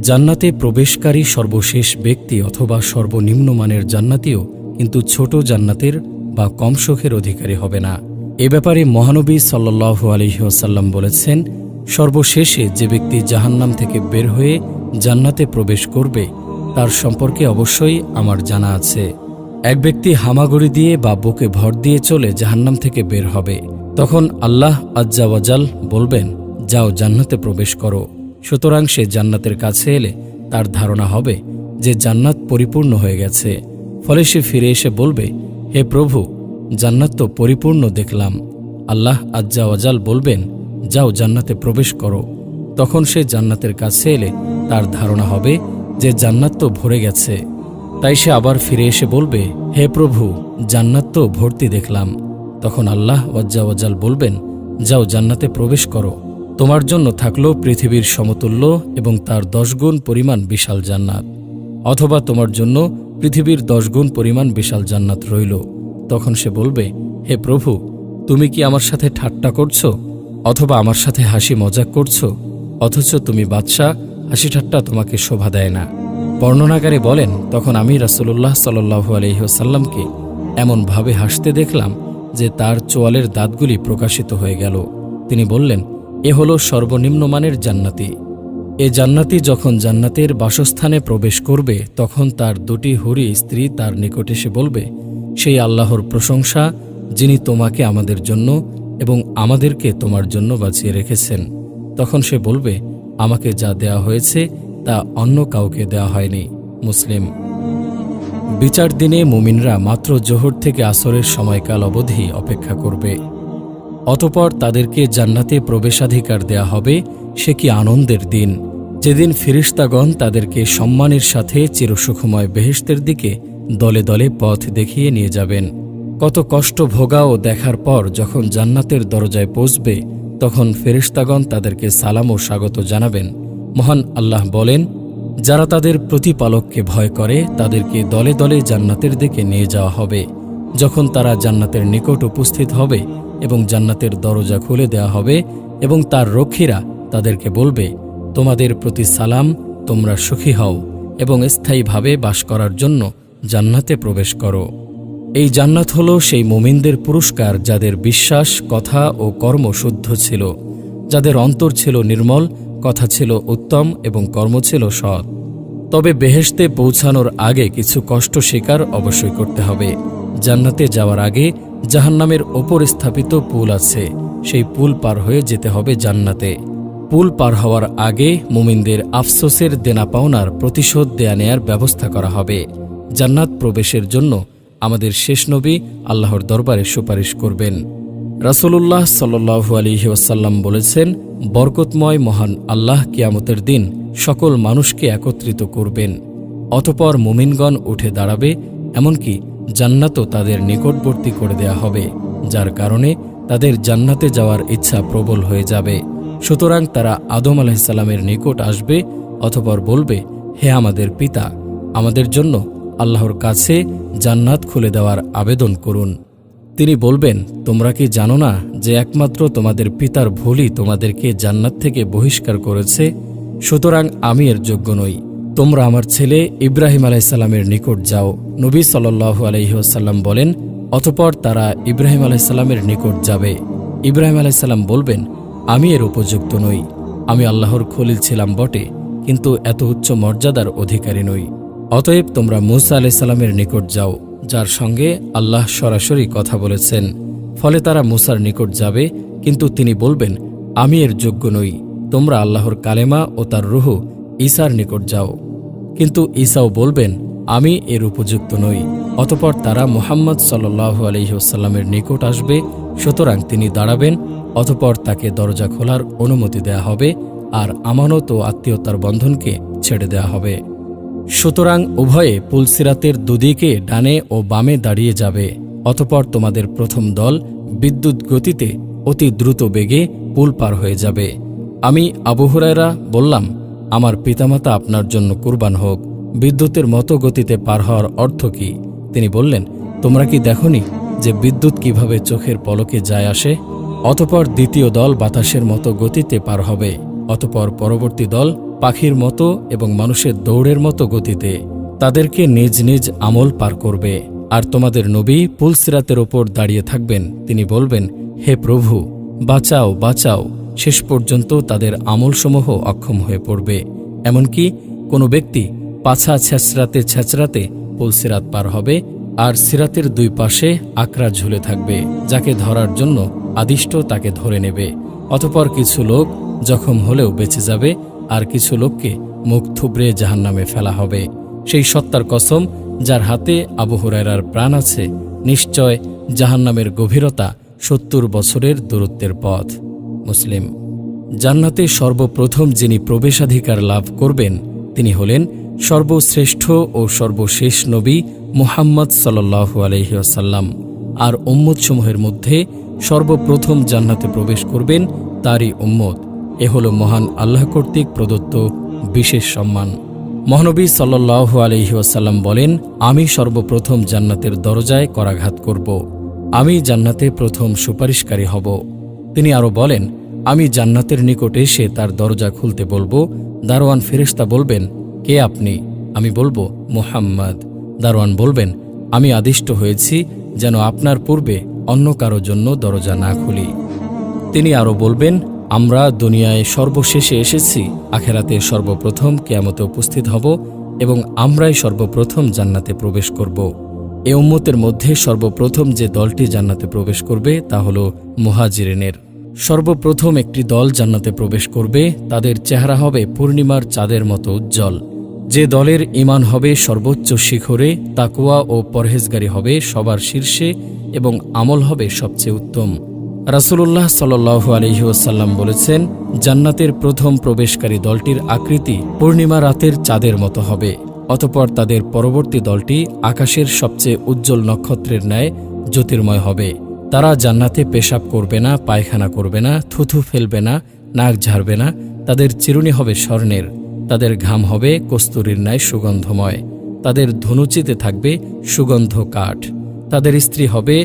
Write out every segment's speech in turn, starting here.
জান্নাতে প্রবেশকারী সর্বশেষ ব্যক্তি অথবা সর্বনিম্ন মানের জান্নাতিও কিন্তু ছোট জান্নাতের বা কম সুখের অধিকারী হবে না। এ ব্যাপারে মহানবী সাল্লাহ আলহিহাসাল্লাম বলেছেন, সর্বশেষে যে ব্যক্তি জাহান্নাম থেকে বের হয়ে জান্নাতে প্রবেশ করবে, তার সম্পর্কে অবশ্যই আমার জানা আছে। এক ব্যক্তি হামাগুড়ি দিয়ে বা বুকে ভর দিয়ে চলে জাহান্নাম থেকে বের হবে। তখন আল্লাহ আজ্জাওয়াজাল বলবেন, যাও জান্নাতে প্রবেশ করো। সুতরাং সে জান্নাতের কাছে এলে তার ধারণা হবে যে জান্নাত পরিপূর্ণ হয়ে গেছে। ফলে সে ফিরে এসে বলবে, হে প্রভু, জান্নাত তো পরিপূর্ণ দেখলাম। আল্লাহ আজ্জাওয়াজাল বলবেন, যাও জান্নাতে প্রবেশ করো। তখন সে জান্নাতের কাছে এলে তার ধারণা হবে যে জান্নাত তো ভরে গেছে। তাই সে আবার ফিরে এসে বলবে, হে প্রভু, জান্নাত তো ভর্তি দেখলাম। তখন আল্লাহ ওয়াজ্জাওয়াজাল বলবেন, যাও জান্নাতে প্রবেশ করো। তোমার জন্য থাকল পৃথিবীর সমতুল্য এবং তার দশগুণ পরিমাণ বিশাল জান্নাত। অথবা তোমার জন্য পৃথিবীর দশগুণ পরিমাণ বিশাল জান্নাত রইল। তখন সে বলবে, হে প্রভু, তুমি কি আমার সাথে ঠাট্টা করছ? অথবা আমার সাথে হাসি মজাক করছ? অথচ তুমি বাদশাহ, হাসি ঠাট্টা তোমাকে শোভা দেয় না। বর্ণনাকারী বলেন, তখন আমি রাসুল্লাহ সাল্লু আলহিহসাল্লামকে এমনভাবে হাসতে দেখলাম যে তার চোয়ালের দাঁতগুলি প্রকাশিত হয়ে গেল। তিনি বললেন এ হল সর্বনিম্ন মানের জান্নাতি। এ জান্নাতি যখন জান্নাতের বাসস্থানে প্রবেশ করবে, তখন তার দুটি হুরি স্ত্রী তার নিকট এসে বলবে, সেই আল্লাহর প্রশংসা যিনি তোমাকে আমাদের জন্য এবং আমাদেরকে তোমার জন্য বাঁচিয়ে রেখেছেন। তখন সে বলবে, আমাকে যা দেয়া হয়েছে, তা অন্য কাউকে দেয়া হয়নি। মুসলিম। বিচার দিনে মুমিনরা মাত্র জোহর থেকে আসরের সময়কাল অবধি অপেক্ষা করবে। অতপর তাদেরকে জান্নাতে প্রবেশাধিকার দেয়া হবে, সে কি আনন্দের দিন। যেদিন ফিরিস্তাগণ তাদেরকে সম্মানের সাথে চিরসুখময় বেহেস্তের দিকে দলে দলে পথ দেখিয়ে নিয়ে যাবেন। কত কষ্ট ভোগা ও দেখার পর যখন জান্নাতের দরজায় পৌঁছবে, তখন ফেরিস্তাগণ তাদেরকে সালাম ও স্বাগত জানাবেন। মহান আল্লাহ বলেন, যারা তাদের প্রতিপালককে ভয় করে, তাদেরকে দলে দলে জান্নাতের দিকে নিয়ে যাওয়া হবে। যখন তারা জান্নাতের নিকট উপস্থিত হবে এবং জান্নাতের দরজা খুলে দেওয়া হবে এবং তার রক্ষীরা তাদেরকে বলবে, তোমাদের প্রতি সালাম, তোমরা সুখী হও এবং স্থায়ীভাবে বাস করার জন্য জান্নাতে প্রবেশ করো। এই জান্নাত হল সেই মোমিনদের পুরস্কার যাদের বিশ্বাস, কথা ও কর্ম শুদ্ধ ছিল, যাদের অন্তর ছিল নির্মল, কথা ছিল উত্তম এবং কর্ম ছিল সৎ। তবে বেহেশতে পৌঁছানোর আগে কিছু কষ্ট স্বীকার অবশ্যই করতে হবে। জান্নাতে যাওয়ার আগে জাহান্নামের ওপর স্থাপিত পুল আছে। সেই পুল পার হয়ে যেতে হবে জান্নাতে। পুল পার হওয়ার আগে মুমিনদের আফসোসের দেনা পাওনার প্রতিশোধ দেয়া নেয়ার ব্যবস্থা করা হবে। জান্নাত প্রবেশের জন্য আমাদের শেষ নবী আল্লাহর দরবারে সুপারিশ করবেন। রাসূলুল্লাহ সাল্লু আলিহি ওয়াসাল্লাম বলেছেন, বরকতময় মহান আল্লাহ কিয়ামতের দিন সকল মানুষকে একত্রিত করবেন। অতপর মুমিনগণ উঠে দাঁড়াবে, এমনকি জান্নাতও তাদের নিকটবর্তী করে দেয়া হবে, যার কারণে তাদের জান্নাতে যাওয়ার ইচ্ছা প্রবল হয়ে যাবে। সুতরাং তারা আদম আলাহিসাল্লামের নিকট আসবে অতপর বলবে, হে আমাদের পিতা, আমাদের জন্য আল্লাহর কাছে জান্নাত খুলে দেওয়ার আবেদন করুন। তিনি বলবেন, তোমরা কি জানো না যে একমাত্র তোমাদের পিতার ভুলই তোমাদেরকে জান্নাত থেকে বহিষ্কার করেছে? সুতরাং আমি এর যোগ্য নই। তোমরা আমার ছেলে ইব্রাহিম আলাইসাল্লামের নিকট যাও। নবী সাল্লাহ আলহিহাসাল্লাম বলেন, অতপর তারা ইব্রাহিম আলাইসাল্লামের নিকট যাবে। ইব্রাহিম আলাইসাল্লাম বলবেন, আমি এর উপযুক্ত নই। আমি আল্লাহর খলিল ছিলাম বটে, কিন্তু এত উচ্চ মর্যাদার অধিকারী নই। অতএব তোমরা মুসা আলাইসাল্লামের নিকট যাও, যার সঙ্গে আল্লাহ সরাসরি কথা বলেছেন। ফলে তারা মুসার নিকট যাবে, কিন্তু তিনি বলবেন, আমি এর যোগ্য নই। তোমরা আল্লাহর কালেমা ও তার রুহু ঈসার নিকট যাও। কিন্তু ঈসাও বলবেন, আমি এর উপযুক্ত নই। অতপর তারা মুহাম্মদ সাল্লাহ আলহিহসাল্লামের নিকট আসবে, সুতরাং তিনি দাঁড়াবেন, অতপর তাকে দরজা খোলার অনুমতি দেয়া হবে আর আমানত ও আত্মীয়তার বন্ধনকে ছেড়ে দেয়া হবে। সুতরাং উভয়ে পুলসিরাতের দুদিকে ডানে ও বামে দাঁড়িয়ে যাবে। অতপর তোমাদের প্রথম দল বিদ্যুৎ গতিতে অতি দ্রুত বেগে পুল পার হয়ে যাবে। আমি আবহুরায়রা বললাম আমার পিতামাতা আপনার জন্য কুরবান হোক, বিদ্যুতের মতো গতিতে পার হওয়ার অর্থ কি? তিনি বললেন, তোমরা কি দেখনি যে বিদ্যুৎ কীভাবে চোখের পলকে যায় আসে? অতপর দ্বিতীয় দল বাতাসের মতো গতিতে পার হবে, অতপর পরবর্তী দল পাখির মতো এবং মানুষের দৌড়ের মতো গতিতে। তাদেরকে নিজ নিজ আমল পার করবে, আর তোমাদের নবী পুলসিরাতের ওপর দাঁড়িয়ে থাকবেন। তিনি বলবেন, হে প্রভু, বাঁচাও বাঁচাও। শেষ পর্যন্ত তাদের আমলসমূহ অক্ষম হয়ে পড়বে। এমনকি কোনো ব্যক্তি পাছা ছেঁচড়াতে ছেঁচড়াতে পুলসিরাত পার হবে আর সিরাতের দুই পাশে আকরা ঝুলে থাকবে, যাকে ধরার জন্য আদিষ্ট তাকে ধরে নেবে। অতপর কিছু লোক জখম হলেও বেঁচে যাবে আর কিছু লোককে মুখ থুবড়ে জাহান্নামে ফেলা হবে। সেই সত্তার কসম, যার হাতে আবু প্রাণ আছে, নিশ্চয় জাহান্নামের গভীরতা সত্তর বছরের দূরত্বের পথ। মুসলিম। জান্নাতে সর্বপ্রথম যিনি প্রবেশাধিকার লাভ করবেন, তিনি হলেন সর্বশ্রেষ্ঠ ও সর্বশেষ নবী মুহাম্মদ সাল্লাল্লাহু আলহিহাসাল্লাম আর উম্মতসমূহের মধ্যে সর্বপ্রথম জান্নাতে প্রবেশ করবেন তারই উম্মত। এ হল মহান আল্লাহ কর্তৃক প্রদত্ত বিশেষ সম্মান। মহানবী সাল্লাল্লাহু আলহিহাসাল্লাম বলেন, আমি সর্বপ্রথম জান্নাতের দরজায় করাঘাত করব। আমি জান্নাতে প্রথম সুপারিশকারী হব। তিনি আরও বলেন, আমি জান্নাতের নিকট এসে তার দরজা খুলতে বলব। দারোয়ান ফেরেশতা বলবেন, কে আপনি? আমি বলব, মোহাম্মদ। দারোয়ান বলবেন, আমি আদিষ্ট হয়েছি যেন আপনার পূর্বে অন্য কারও জন্য দরজা না খুলি। তিনি আরও বলবেন, আমরা দুনিয়ায় সর্বশেষে এসেছি, আখেরাতে সর্বপ্রথম কেয়ামতে উপস্থিত হব এবং আমরাই সর্বপ্রথম জান্নাতে প্রবেশ করব। এ উম্মতের মধ্যে সর্বপ্রথম যে দলটি জান্নাতে প্রবেশ করবে তা হল মুহাজিরিনের। সর্বপ্রথম একটি দল জান্নাতে প্রবেশ করবে, তাদের চেহারা হবে পূর্ণিমার চাঁদের মতো উজ্জ্বল। যে দলের ইমান হবে সর্বোচ্চ শিখরে তাকুয়া ও পরহেজগারি হবে সবার শীর্ষে এবং আমল হবে সবচেয়ে উত্তম। রাসূলুল্লাহ সাল্লু আলহিউসাল্লাম বলেছেন, জান্নাতের প্রথম প্রবেশকারী দলটির আকৃতি পূর্ণিমা রাতের চাঁদের মতো হবে। অতপর তাদের পরবর্তী দলটি আকাশের সবচেয়ে উজ্জ্বল নক্ষত্রের ন্যায় জ্যোতির্ময় হবে। তারা জান্নাতে পেশাব করবে না, পায়খানা করবে না, থুথু ফেলবে না, নাক ঝাড়বে না, তাদের চিরুনি হবে স্বর্ণের, তাদের ঘাম হবে কস্তুরীর ন্যায় সুগন্ধময়, তাদের ধনুচিতে থাকবে সুগন্ধ কাঠ, তাদের স্ত্রী হবে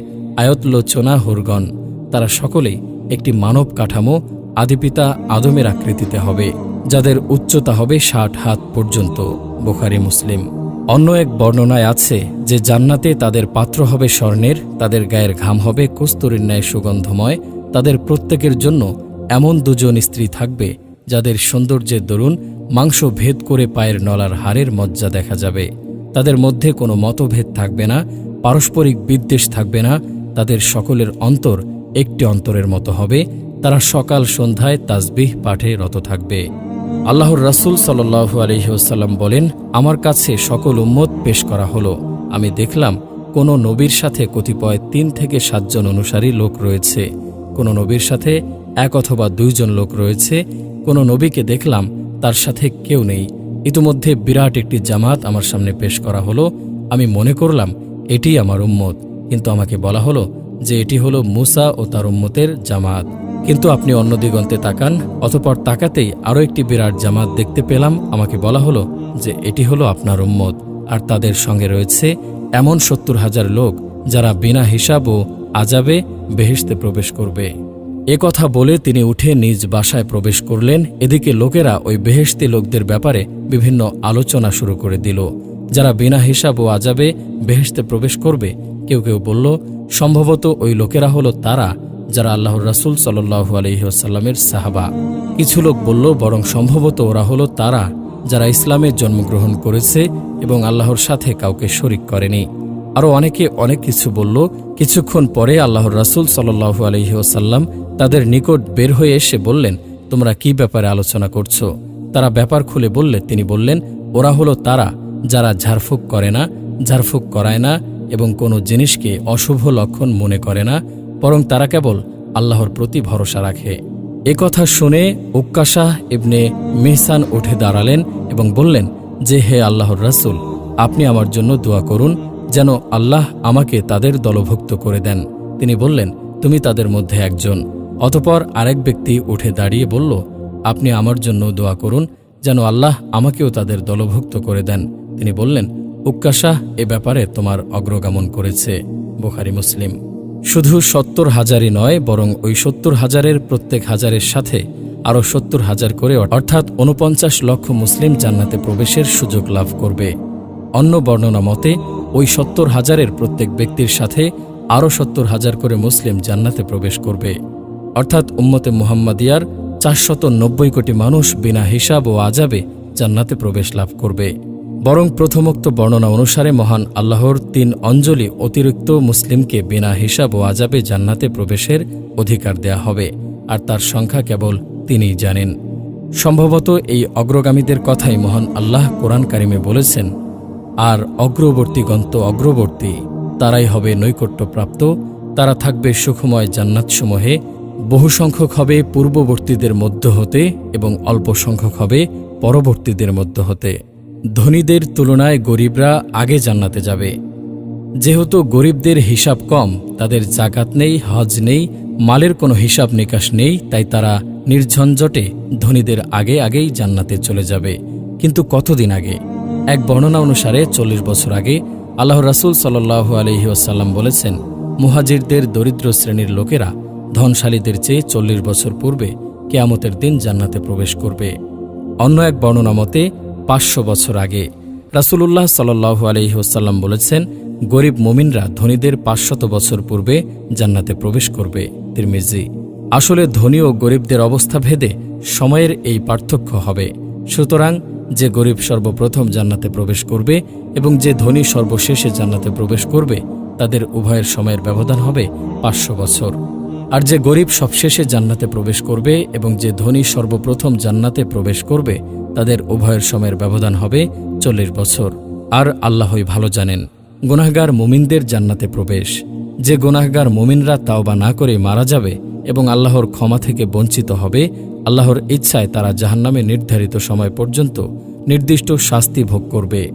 আয়তলোচনা হুরগন তারা সকলেই একটি মানব কাঠামো আদিপিতা আদমের আকৃতিতে হবে, যাদের উচ্চতা হবে ষাট হাত পর্যন্ত, বোখারি মুসলিম। অন্য এক বর্ণনায় আছে যে জান্নাতে তাদের পাত্র হবে স্বর্ণের, তাদের গায়ের ঘাম হবে কস্তুরীর ন্যায় সুগন্ধময়, তাদের প্রত্যেকের জন্য এমন দুজন স্ত্রী থাকবে যাদের সৌন্দর্যের দরুন মাংস ভেদ করে পায়ের নলার হাড়ের মজ্জা দেখা যাবে। তাদের মধ্যে কোনো মতভেদ থাকবে না, পারস্পরিক বিদ্বেষ থাকবে না, তাদের সকলের অন্তর একটি অন্তরের মতো হবে, তারা সকাল সন্ধ্যায় তাসবিহ পাঠে রত থাকবে। আল্লাহর রাসূল সাল্লাল্লাহু আলহিহসাল্লাম বলেন, আমার কাছে সকল উম্মত পেশ করা হলো। আমি দেখলাম, কোন নবীর সাথে কতিপয় তিন থেকে সাতজন অনুসারী লোক রয়েছে। কোন নবীর সাথে এক অথবা দুইজন লোক রয়েছে। কোন নবীকে দেখলাম, তার সাথে কেউ নেই। ইতিমধ্যে বিরাট একটি জামাত আমার সামনে পেশ করা হলো। আমি মনে করলাম এটি আমার উম্মত। কিন্তু আমাকে বলা হলো যে এটি হলো মুসা ও তার উম্মতের জামাত। কিন্তু আপনি অন্য দিগন্তে তাকান, অতপর তাকাতেই আরও একটি বিরাট জামাত দেখতে পেলাম। আমাকে বলা হলো যে এটি হলো আপনার উম্মত। আর তাদের সঙ্গে রয়েছে এমন সত্তর হাজার লোক যারা বিনা হিসাব ও আজাবে বেহেশতে প্রবেশ করবে। এ কথা বলে তিনি উঠে নিজ বাসায় প্রবেশ করলেন। এদিকে লোকেরা ওই বেহেশতি লোকদের ব্যাপারে বিভিন্ন আলোচনা শুরু করে দিল। যারা বিনা হিসাব ও আজাবে বেহেশতে প্রবেশ করবে, কেউ কেউ বলল, সম্ভবত ওই লোকেরা হলো তারা যারা আল্লাহর রাসুল সাল্লু আলহিহাসাল্লামের সাহাবা। কিছু লোক বলল, বরং সম্ভবত ওরা হলো তারা যারা ইসলামে জন্মগ্রহণ করেছে এবং আল্লাহর সাথে কাউকে শরিক করেনি। আরও অনেকে অনেক কিছু বলল। কিছুক্ষণ পরে আল্লাহর রাসুল সাল্লু আলহিহাসাল্লাম তাদের নিকট বের হয়ে এসে বললেন, তোমরা কি ব্যাপারে আলোচনা করছ? তারা ব্যাপার খুলে বললে, তিনি বললেন, ওরা হলো তারা যারা ঝাড়ফুঁক করে না, ঝাড়ফুঁক করায় না এবং কোনো জিনিসকে অশুভ লক্ষণ মনে করে না বরং তারা কেবল আল্লাহর প্রতি ভরসা রাখে। এ কথা শুনে উক্কাশাহ ইবনে মেহসান উঠে দাঁড়ালেন এবং বললেন, যে হে আল্লাহর রাসুল, আপনি আমার জন্য দোয়া করুন যেন আল্লাহ আমাকে তাদের দলভুক্ত করে দেন। তিনি বললেন, তুমি তাদের মধ্যে একজন। অতপর আরেক ব্যক্তি উঠে দাঁড়িয়ে বলল, আপনি আমার জন্য দোয়া করুন যেন আল্লাহ আমাকেও তাদের দলভুক্ত করে দেন। তিনি বললেন উক্কাশাহ এ ব্যাপারে তোমার অগ্রগামন করেছে। বোখারি, মুসলিম। শুধু সত্তর হাজারই নয়, বরং ওই সত্তর হাজারের প্রত্যেক হাজারের সাথে আরও সত্তর হাজার করে অর্থাৎ উনপঞ্চাশ লক্ষ মুসলিম জান্নাতে প্রবেশের সুযোগ লাভ করবে। অন্য বর্ণনা মতে, ওই সত্তর হাজারের প্রত্যেক ব্যক্তির সাথে আরও সত্তর হাজার করে মুসলিম জান্নাতে প্রবেশ করবে। অর্থাৎ উম্মতে মুহাম্মাদিয়ার চারশত নব্বই কোটি মানুষ বিনা হিসাব ও আজাবে জান্নাতে প্রবেশ লাভ করবে। বরং প্রথমোক্ত বর্ণনা অনুসারে মহান আল্লাহর তিন অঞ্জলি অতিরিক্ত মুসলিমকে বিনা হিসাব ও আজাবে জান্নাতে প্রবেশের অধিকার দেয়া হবে, আর তার সংখ্যা কেবল তিনিই জানেন। সম্ভবত এই অগ্রগামীদের কথাই মহান আল্লাহ কোরআন কারিমে বলেছেন, আর অগ্রবর্তীগণ তো অগ্রবর্তী, তারাই হবে নৈকট্যপ্রাপ্ত, তারা থাকবে সুখময় জান্নাতসমূহে, বহু সংখ্যক হবে পূর্ববর্তীদের মধ্য হতে এবং অল্প সংখ্যক হবে পরবর্তীদের মধ্য হতে। ধনীদের তুলনায় গরিবরা আগে জান্নাতে যাবে। যেহেতু গরিবদের হিসাব কম, তাদের জাকাত নেই, হজ নেই, মালের কোনো হিসাব নিকাশ নেই, তাই তারা নির্ঝঞ্ঝটে ধনীদের আগে আগেই জান্নাতে চলে যাবে। কিন্তু কতদিন আগে? এক বর্ণনা অনুসারে চল্লিশ বছর আগে আল্লাহ রাসুল সাল্লাহু আলহি আসাল্লাম বলেছেন, মুহাজিরদের দরিদ্র শ্রেণির লোকেরা ধনশালীদের চেয়ে চল্লিশ বছর পূর্বে কেয়ামতের দিন জান্নাতে প্রবেশ করবে। অন্য এক বর্ণনা মতে পাঁচশো বছর আগে রাসূলুল্লাহ সাল্লাহু আলহিহসাল্লাম বলেছেন, গরিব মুমিনরা ধনীদের পাঁচশত বছর পূর্বে জান্নাতে প্রবেশ করবে। তিরমিজি, আসলে ধনী ও গরিবদের অবস্থা ভেদে সময়ের এই পার্থক্য হবে। সুতরাং যে গরিব সর্বপ্রথম জান্নাতে প্রবেশ করবে এবং যে ধনী সর্বশেষে জান্নাতে প্রবেশ করবে, তাদের উভয়ের সময়ের ব্যবধান হবে পাঁচশো বছর। আর যে গরিব সবশেষে জান্নাতে প্রবেশ করবে এবং যে ধনী সর্বপ্রথম জান্নাতে প্রবেশ করবে তাদের উভয়ের সময়ের ব্যবধান হবে চল্লিশ বছর। আর আল্লাহই ভালো জানেন, গুনাহগার মুমিনদের জান্নাতে প্রবেশ। যে গুনাহগার মুমিনরা তাওবা না করে মারা যাবে এবং আল্লাহর ক্ষমা থেকে বঞ্চিত হবে, আল্লাহর ইচ্ছায় তারা জাহান্নামে নির্ধারিত সময় পর্যন্ত নির্দিষ্ট শাস্তি ভোগ করবে।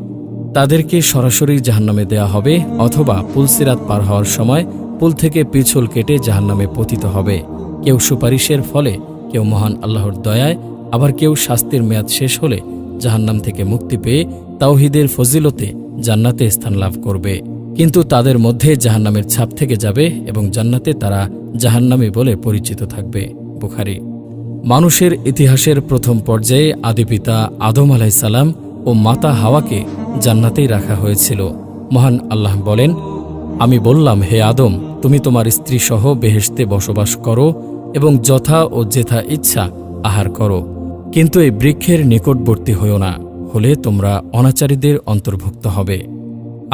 তাদেরকে সরাসরি জাহান্নামে দেয়া হবে অথবা পুলসিরাত পার হওয়ার সময় পুল থেকে পিছল কেটে জাহান্নামে পতিত হবে। কেউ সুপারিশের ফলে, কেউ মহান আল্লাহর দয়ায় আবার কেউ শাস্তির মেয়াদ শেষ হলে জাহান্নাম থেকে মুক্তি পেয়ে তাওহিদের ফজিলতে জান্নাতে স্থান লাভ করবে। কিন্তু তাদের মধ্যে জাহান্নামের ছাপ থেকে যাবে এবং জান্নাতে তারা জাহান্নামী বলে পরিচিত থাকবে। বুখারি। মানুষের ইতিহাসের প্রথম পর্যায়ে আদিপিতা আদম আলাইসাল্লাম ও মাতা হাওয়াকে জান্নাতেই রাখা হয়েছিল। মহান আল্লাহ বলেন, আমি বললাম, হে আদম, তুমি তোমার স্ত্রী সহ বেহেশতে বসবাস করো এবং যথা ও যেথা ইচ্ছা আহার করো। কিন্তু এই বৃক্ষের নিকটবর্তী হও না, হলে তোমরা অনাচারীদের অন্তর্ভুক্ত হবে।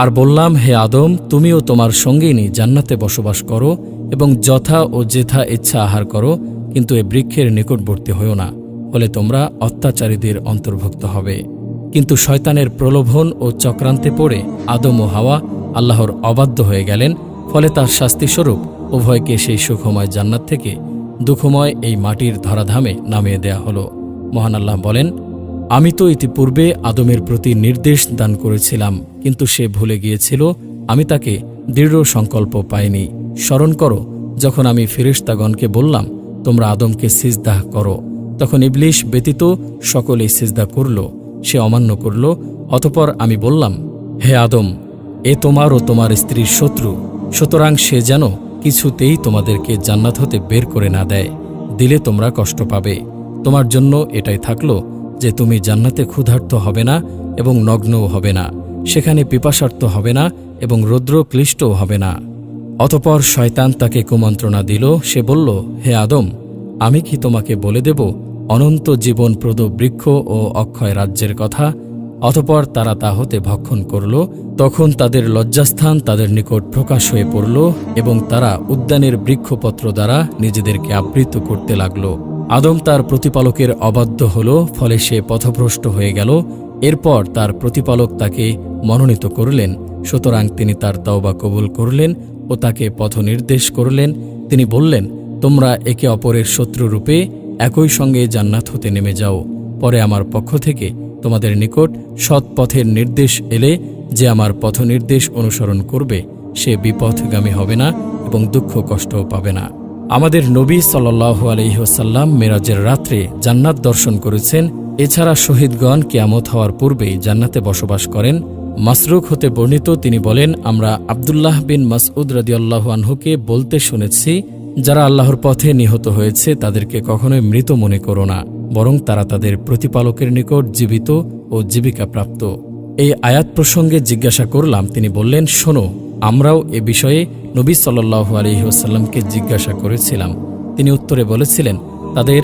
আর বললাম, হে আদম, তুমিও তোমার সঙ্গিনী জান্নাতে বসবাস করো এবং যথা ও যেথা ইচ্ছা আহার করো, কিন্তু এ বৃক্ষের নিকটবর্তী হও না, হলে তোমরা অত্যাচারীদের অন্তর্ভুক্ত হবে। কিন্তু শয়তানের প্রলোভন ও চক্রান্তে পড়ে আদম ও হাওয়া আল্লাহর অবাধ্য হয়ে গেলেন, ফলে তার শাস্তিস্বরূপ উভয়কে সেই সুখময় জান্নাত থেকে দুঃখময় এই মাটির ধরাধামে নামিয়ে দেয়া হল। মহান আল্লাহ বলেন, আমি তো ইতিপূর্বে আদমের প্রতি নির্দেশ দান করেছিলাম, কিন্তু সে ভুলে গিয়েছিল, আমি তাকে দৃঢ় সংকল্প পাইনি। স্মরণ করো, যখন আমি ফিরিস্তাগণকে বললাম, তোমরা আদমকে সিজদাহ করো। তখন ইবলিশ ব্যতীত সকলেই সিজদা করল, সে অমান্য করল, অতপর আমি বললাম, হে আদম, এ তোমার ও তোমার স্ত্রীর শত্রু, সুতরাং সে যেন কিছুতেই তোমাদেরকে জান্নাত হতে বের করে না দেয়, দিলে তোমরা কষ্ট পাবে। তোমার জন্য এটাই থাকল যে তুমি জান্নাতে ক্ষুধার্ত হবে না এবং নগ্নও হবে না, সেখানে পিপাসার্থ হবে না এবং রৌদ্র ক্লিষ্টও হবে না। অতপর শয়তান তাকে কুমন্ত্রণা দিল, সে বলল, হে আদম, আমি কি তোমাকে বলে দেব অনন্ত জীবনপ্রদ বৃক্ষ ও অক্ষয় রাজ্যের কথা? অতপর তারা তা হতে ভক্ষণ করল, তখন তাদের লজ্জাস্থান তাদের নিকট প্রকাশ হয়ে পড়ল এবং তারা উদ্যানের বৃক্ষপত্র দ্বারা নিজেদেরকে আবৃত করতে লাগল। আদম তার প্রতিপালকের অবাধ্য হল, ফলে সে পথভ্রষ্ট হয়ে গেল। এরপর তার প্রতিপালক তাকে মনোনীত করলেন। সুতরাং তিনি তার তাওবা কবুল করলেন ও তাকে পথ নির্দেশ করলেন। তিনি বললেন, তোমরা একে অপরের শত্রুরূপে একই সঙ্গে জান্নাত হতে নেমে যাও। পরে আমার পক্ষ থেকে তোমাদের নিকট সৎ পথের নির্দেশ এলে, যে আমার পথ নির্দেশ অনুসরণ করবে, সে বিপথগামী হবে না এবং দুঃখ কষ্টও পাবে না। আমাদের নবী সাল্লাহু আলহিহসাল্লাম মেরাজের রাত্রে জান্নাত দর্শন করেছেন। এছাড়া শহীদগণ কেয়ামত হওয়ার পূর্বেই জান্নাতে বসবাস করেন। মাসরুক হতে বর্ণিত তিনি বলেন, আমরা আবদুল্লাহ বিন মাসউদ রাদিয়াল্লাহু আনহুকে বলতে শুনেছি, যারা আল্লাহর পথে নিহত হয়েছে তাদেরকে কখনোই মৃত মনে করো না, বরং তারা তাদের প্রতিপালকের নিকট জীবিত ও জীবিকা প্রাপ্ত এই আয়াত প্রসঙ্গে জিজ্ঞাসা করলাম, তিনি বললেন, শোনো আমরাও এ বিষয়ে নবী সাল্লাহু আলহিহাসাল্লামকে জিজ্ঞাসা করেছিলাম। তিনি উত্তরে বলেছিলেন, তাদের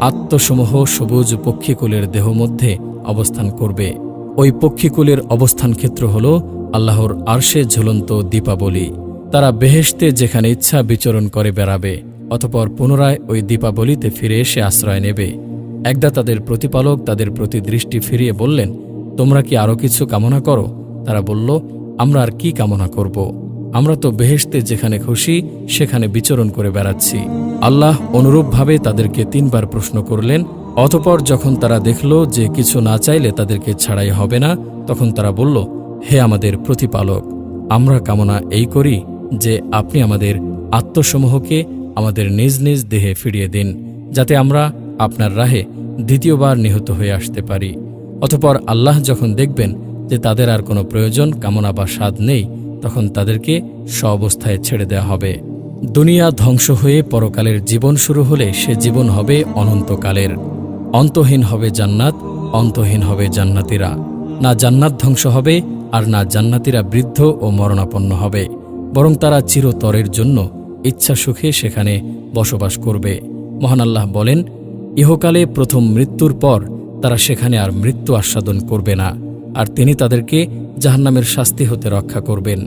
আত্মসমূহ সবুজ পক্ষীকুলের দেহ মধ্যে অবস্থান করবে। ওই পক্ষীকুলের অবস্থান ক্ষেত্র হল আল্লাহর আরশে ঝুলন্ত দীপাবলি। তারা বেহেশতে যেখানে ইচ্ছা বিচরণ করে বেড়াবে, অতপর পুনরায় ওই দীপাবলিতে ফিরে এসে আশ্রয় নেবে। একদা তাদের প্রতিপালক তাদের প্রতি দৃষ্টি ফিরিয়ে বললেন, তোমরা কি আরও কিছু কামনা করো? তারা বলল আমরা আর কি কামনা করব? আমরা তো বেহেশতে যেখানে খুশি, সেখানে বিচরণ করে বেড়াচ্ছি। আল্লাহ অনুরূপভাবে তাদেরকে তিনবার প্রশ্ন করলেন, অতপর যখন তারা দেখল যে কিছু না চাইলে তাদেরকে ছাড়াই হবে না, তখন তারা বলল, হে আমাদের প্রতিপালক, আমরা কামনা এই করি যে আপনি আমাদের আত্মসমূহকে আমাদের নিজ নিজ দেহে ফিরিয়ে দিন, যাতে আমরা আপনার রাহে দ্বিতীয়বার নিহত হয়ে আসতে পারি। অতপর আল্লাহ যখন দেখবেন যে তাদের আর কোনো প্রয়োজন, কামনা বা স্বাদ নেই, তখন তাদেরকে স্ব অবস্থায় ছেড়ে দেওয়া হবে। দুনিয়া ধ্বংস হয়ে পরকালের জীবন শুরু হলে সে জীবন হবে অনন্তকালের। অন্তহীন হবে জান্নাত, অন্তহীন হবে জান্নাতিরা। না জান্নাত ধ্বংস হবে, আর না জান্নাতিরা বৃদ্ধ ও মরণাপন্ন হবে, বরং তারা চিরতরের জন্য ইচ্ছা সুখে সেখানে বসবাস করবে। মহান আল্লাহ বলেন, ইহকালে প্রথম মৃত্যুর পর তারা সেখানে আর মৃত্যু আস্বাদন করবে না। আর তিনি তাদেরকে জাহান্নামের শাস্তি হতে রক্ষা করবেন।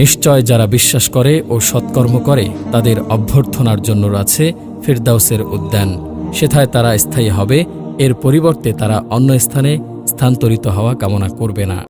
নিশ্চয় যারা বিশ্বাস করে ও সৎকর্ম করে, তাদের অভ্যর্থনার জন্য রয়েছে ফিরদাউসের উদ্যান। সেথায় তারা স্থায়ী হবে, এর পরিবর্তে তারা অন্য স্থানে স্থানান্তরিত হওয়া কামনা করবে না।